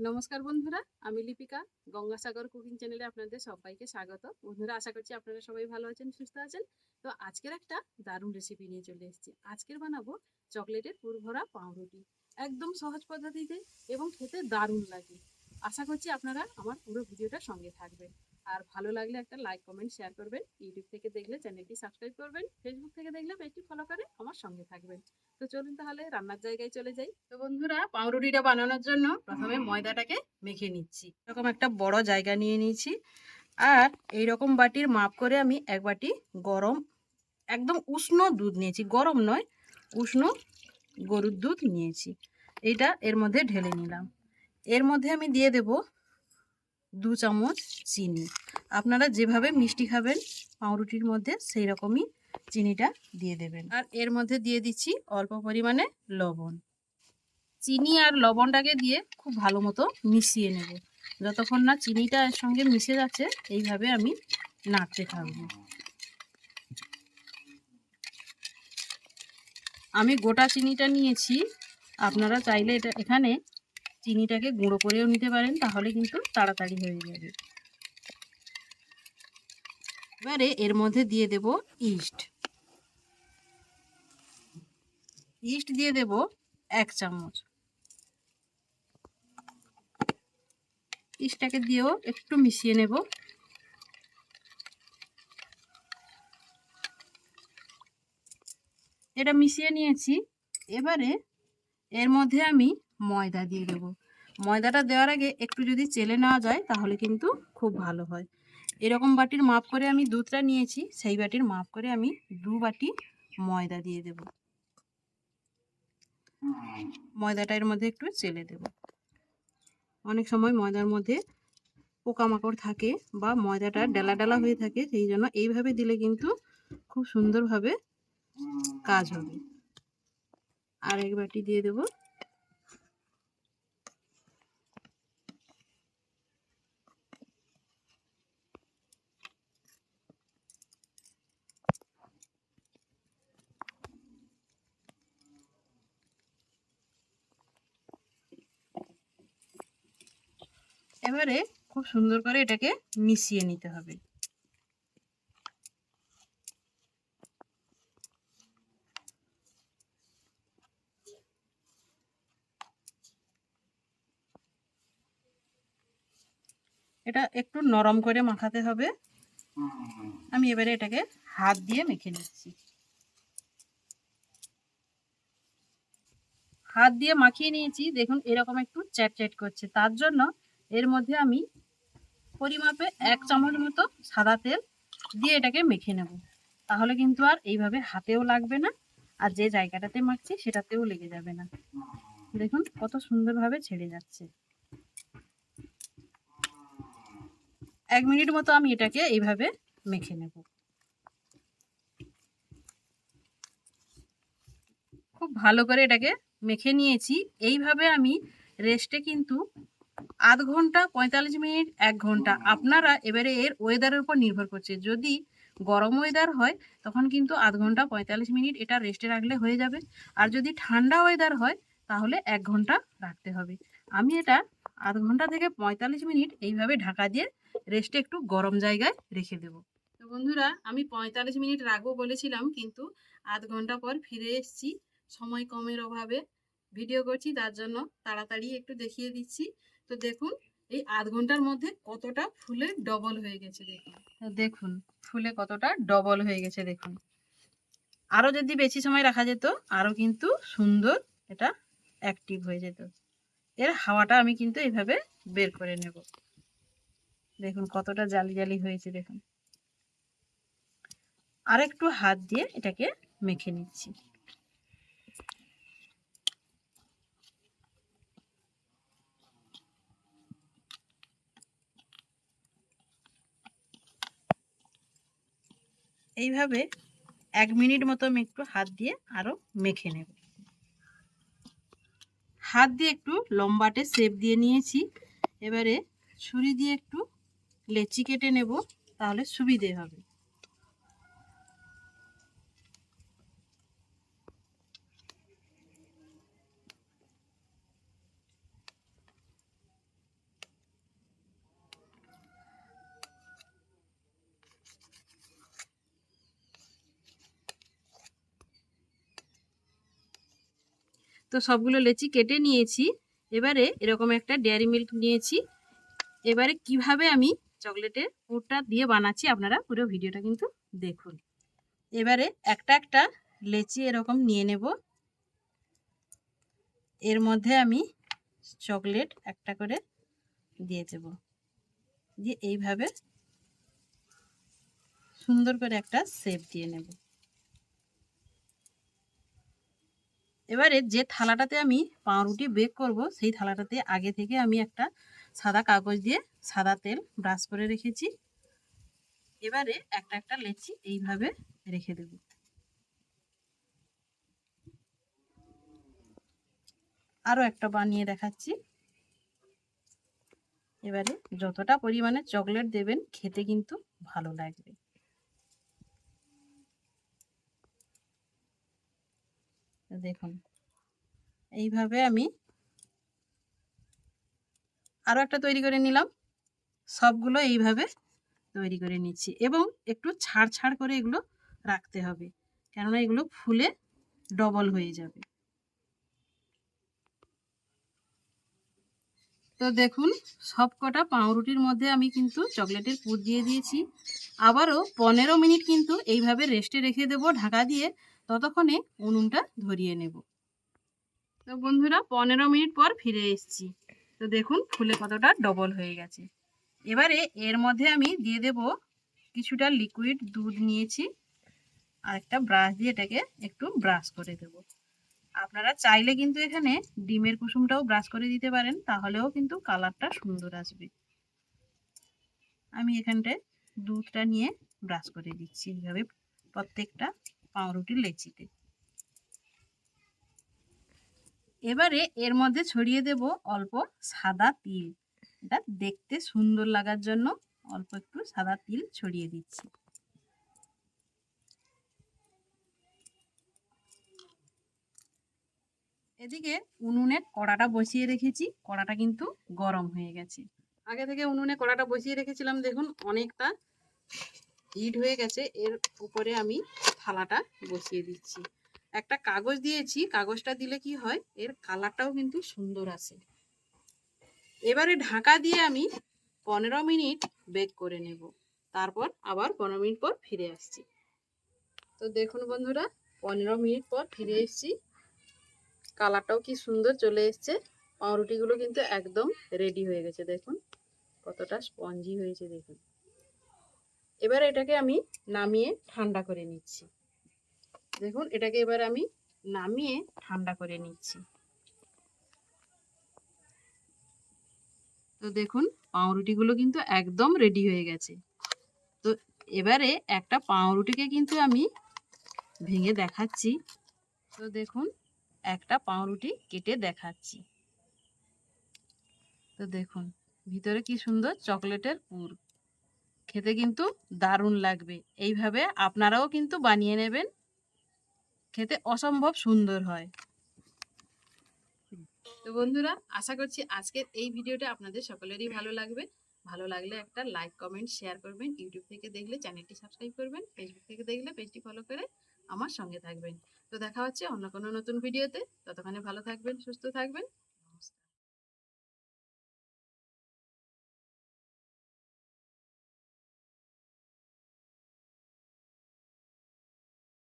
নমস্কার বন্ধুরা, আমি লিপিকা, গঙ্গাসাগর কুকিং চ্যানেলে আপনাদের সবাইকে স্বাগত। বন্ধুরা, আশা করছি আপনারা সবাই ভালো আছেন, সুস্থ আছেন। তো আজকের একটা দারুণ রেসিপি নিয়ে চলে এসেছি। আজকের বানাবো চকলেটের পুরভরা পাউরুটি। একদম সহজ পদ্ধতিতে এবং খেতে দারুণ লাগে। আশা করছি আপনারা আমার পুরো ভিডিওটা সঙ্গে থাকবেন। আর ভালো লাগলে একটা লাইক কমেন্ট শেয়ার করবেন। ইউটিউব থেকে দেখলে চ্যানেলটি সাবস্ক্রাইব করবেন। ফেসবুক থেকে দেখলে পেজটি ফলো করে আমার সঙ্গে থাকবেন। তো চলুন তাহলে রান্নার জায়গায় চলে যাই। তো বন্ধুরা, পাউরুটিটা বানানোর জন্য প্রথমে ময়দাটাকে মেখে নিচ্ছি। এরকম একটা বড় জায়গা নিয়ে নিয়েছি। আর এই রকম বাটির মাপ করে আমি এক বাটি গরম, একদম উষ্ণ দুধ নিয়েছি। গরম নয়, উষ্ণ গরুর দুধ নিয়েছি। এইটা এর মধ্যে ঢেলে নিলাম। এর মধ্যে আমি দিয়ে দেব দু চামচ চিনি। আপনারা যেভাবে মিষ্টি খাবেন পাউরুটির মধ্যে সেই রকমই চিনিটা দিয়ে দেবেন। আর এর মধ্যে দিয়ে দিচ্ছি অল্প পরিমাণে লবণ। চিনি আর লবণটাকে দিয়ে খুব ভালো মতো মিশিয়ে নেব। যতক্ষণ না চিনিটা এর সঙ্গে মিশে যাচ্ছে, এইভাবে আমি নাড়তে থাকব। আমি গোটা চিনিটা নিয়েছি। আপনারা চাইলে এটা এখানে চিনিটাকে গুঁড়ো করেও নিতে পারেন, তাহলে কিন্তু তাড়াতাড়ি হয়ে যাবে। এবারে এর মধ্যে দিয়ে দেব ইস্ট। ইস্ট দিয়ে দেব এক চামচ। ইস্টটাকে দিয়েও একটু মিশিয়ে নেব। এটা মিশিয়ে নিয়েছি। এবারে এর মধ্যে আমি ময়দা দিয়ে দেবো। ময়দাটা দেওয়ার আগে একটু যদি চেলে নেওয়া যায়, তাহলে কিন্তু খুব ভালো হয়। এরকম বাটির মাপ করে আমি দুধটা নিয়েছি, সেই বাটির মাপ করে আমি দু বাটি ময়দা দিয়ে দেব। ময়দাটা এর মধ্যে একটু চেলে দেব। অনেক সময় ময়দার মধ্যে পোকামাকড় থাকে বা ময়দাটা ডালা ডালা হয়ে থাকে, সেই জন্য এইভাবে দিলে কিন্তু খুব সুন্দরভাবে কাজ হবে। আর এক বাটি দিয়ে দেব এবারে খুব সুন্দর করে এটাকে মিশিয়ে নিতে হবে। এটা একটু নরম করে মাখাতে হবে। আমি এবারে এটাকে হাত দিয়ে মেখে নিচ্ছি। হাত দিয়ে মাখিয়ে নিয়েছি। দেখুন, এরকম একটু চ্যাট চ্যাট করছে। তার জন্য এর মধ্যে আমি পরিমাপে এক চামচ মতো সাদা তেল দিয়ে এটাকে মেখে নেব। তাহলে কিন্তু আর এইভাবে হাতেও লাগবে না আর যে জায়গাটাতে মাখছি সেটাতেও লেগে যাবে না। দেখুন কত সুন্দরভাবে ছেড়ে যাচ্ছে। এক মিনিট মতো আমি এটাকে এইভাবে মেখে নেব। খুব ভালো করে এটাকে মেখে নিয়েছি। এইভাবে আমি রেস্টে কিন্তু আধ ঘণ্টা, পঁয়তাল্লিশ মিনিট, এক ঘণ্টা। আপনারা এবারে এর ওয়েদারের উপর নির্ভর করছে। যদি গরম ওয়েদার হয়, তখন কিন্তু আধ ঘণ্টা, পঁয়তাল্লিশ মিনিট এটা রেস্টে রাখলে হয়ে যাবে। আর যদি ঠান্ডা ওয়েদার হয়, তাহলে এক ঘণ্টা রাখতে হবে। আমি এটা আধ ঘণ্টা থেকে পঁয়তাল্লিশ মিনিট এইভাবে ঢাকা দিয়ে রেস্টে একটু গরম জায়গায় রেখে দেব। তো বন্ধুরা, আমি পঁয়তাল্লিশ মিনিট রাখব বলেছিলাম, কিন্তু আধ ঘণ্টা পর ফিরে এসেছি। সময় কমের অভাবে। ভিডিও করছি, তার জন্য তাড়াতাড়ি একটু দেখিয়ে দিচ্ছি। তো দেখুন, এই আধ ঘণ্টার মধ্যে কতটা ফুলে ডবল হয়ে গেছে দেখুন। দেখুন, ফুলে কতটা ডবল হয়ে গেছে দেখুন। আরও যদি বেশি সময় রাখা যেত আরও কিন্তু সুন্দর এটা অ্যাক্টিভ হয়ে যেত। এর হাওয়াটা আমি কিন্তু এইভাবে বের করে নেব। দেখুন কতটা জালি জালি হয়েছে দেখুন। আর একটু হাত দিয়ে এটাকে মেখে নিচ্ছি। এইভাবে এক মিনিট মতো আমি একটু হাত দিয়ে আরও মেখে নেব। হাত দিয়ে একটু লম্বাটে শেপ দিয়ে নিয়েছি। এবারে ছুরি দিয়ে একটু লেচি কেটে নেব, তাহলে সুবিধে হবে। তো সবগুলো লেচি কেটে নিয়েছি। এবারে এরকম একটা ডেয়ারি মিল্ক নিয়েছি। এবারে কীভাবে আমি চকলেটের পুরটা দিয়ে বানাচ্ছি আপনারা পুরো ভিডিওটা কিন্তু দেখুন। এবারে একটা একটা লেচি এরকম নিয়ে নেব। এর মধ্যে আমি চকলেট একটা করে দিয়ে দেব। দিয়ে এইভাবে সুন্দর করে একটা শেপ দিয়ে নেব। এবারে যে থালাটাতে আমি পাউরুটি বেক করব, সেই থালাটাতে আগে থেকে আমি একটা সাদা কাগজ দিয়ে সাদা তেল ব্রাশ করে রেখেছি। এবারে একটা একটা লেচি এইভাবে রেখে দেব। আরও একটা বানিয়ে দেখাচ্ছি। এবারে যতটা পরিমাণে চকলেট দেবেন, খেতে কিন্তু ভালো লাগবে। দেখুন। এইভাবে আমি আরও একটা তৈরি করে নিলাম। সবগুলো এইভাবে তৈরি করে নিচ্ছি এবং একটু ছাড় ছাড় করে এগুলো রাখতে হবে, কেননা এগুলো ফুলে ডবল হয়ে যাবে। তো দেখুন সব কটা পাউরুটির মধ্যে আমি কিন্তু চকলেটের পুর দিয়ে দিয়েছি। আবারও পনেরো মিনিট কিন্তু এইভাবে রেস্টে রেখে দেবো, ঢাকা দিয়ে ততক্ষণে উনুনটা ধরিয়ে নেব। তো বন্ধুরা, পনেরো মিনিট পর ফিরে এসেছি। তো দেখুন, ফুলে কতটা ডবল হয়ে গেছে। এবারে এর মধ্যে আমি দিয়ে দেব কিছুটা লিকুইড দুধ নিয়েছি আর একটা ব্রাশ দিয়ে এটাকে একটু ব্রাশ করে দেব। আপনারা চাইলে কিন্তু এখানে ডিমের কুসুমটাও ব্রাশ করে দিতে পারেন, তাহলেও কিন্তু কালারটা সুন্দর আসবে। আমি এখানটায় দুধটা নিয়ে ব্রাশ করে দিচ্ছি। এইভাবে প্রত্যেকটা পাউরুটির লেচিতে এবারে এর মধ্যে ছড়িয়ে দেব অল্প সাদা তিল। এটা দেখতে সুন্দর লাগার জন্য অল্প একটু সাদা তিল ছড়িয়ে দিচ্ছি। এদিকে উনুনে কড়াটা বসিয়ে রেখেছি, কড়াটা কিন্তু গরম হয়ে গেছে। আগে থেকে উনুনে কড়াটা বসিয়ে রেখেছিলাম, দেখুন অনেকটা হিট হয়ে গেছে। এর উপরে আমি থালাটা বসিয়ে দিচ্ছি। একটা কাগজ দিয়েছি, কাগজটা দিলে কি হয়, এর কালারটাও কিন্তু সুন্দর আসে। এবারে ঢাকা দিয়ে আমি পনেরো মিনিট বেক করে নেব। তারপর আবার পনেরো মিনিট পর ফিরে আসছি। তো দেখুন বন্ধুরা, পনেরো মিনিট পর ফিরে এসছি। কালারটাও কি সুন্দর চলে এসছে। পাউরুটিগুলো কিন্তু একদম রেডি হয়ে গেছে, দেখুন। কতটা স্পঞ্জি হয়েছে, দেখুন। এবার এটাকে আমি নামিয়ে ঠান্ডা করে নিচ্ছি। দেখুন, এটাকে এবার আমি নামিয়ে ঠান্ডা করে নিচ্ছি। তো দেখুন, পাউরুটিগুলো কিন্তু একদম রেডি হয়ে গেছে। তো এবারে একটা পাউরুটিকে কিন্তু আমি ভেঙে দেখাচ্ছি। তো দেখুন, একটা পাউরুটি কেটে দেখাচ্ছি। তো দেখুন, ভিতরে কি সুন্দর চকলেটের পুর। খেতে কিন্তু দারুণ লাগবে। এইভাবে আপনারাও কিন্তু বানিয়ে নেবেন। খেতে অসম্ভব সুন্দর হয়। তো বন্ধুরা, আশা করছি আজকের এই ভিডিওটা আপনাদের সকলেরই ভালো লাগবে। ভালো লাগলে একটা লাইক কমেন্ট শেয়ার করবেন। ইউটিউব থেকে দেখলে চ্যানেলটি সাবস্ক্রাইব করবেন। ফেসবুক থেকে দেখলে পেজটি ফলো করে আমার সঙ্গে থাকবেন। তো দেখা হচ্ছে অন্য কোনো নতুন ভিডিওতে। ততক্ষণে ভালো থাকবেন, সুস্থ থাকবেন।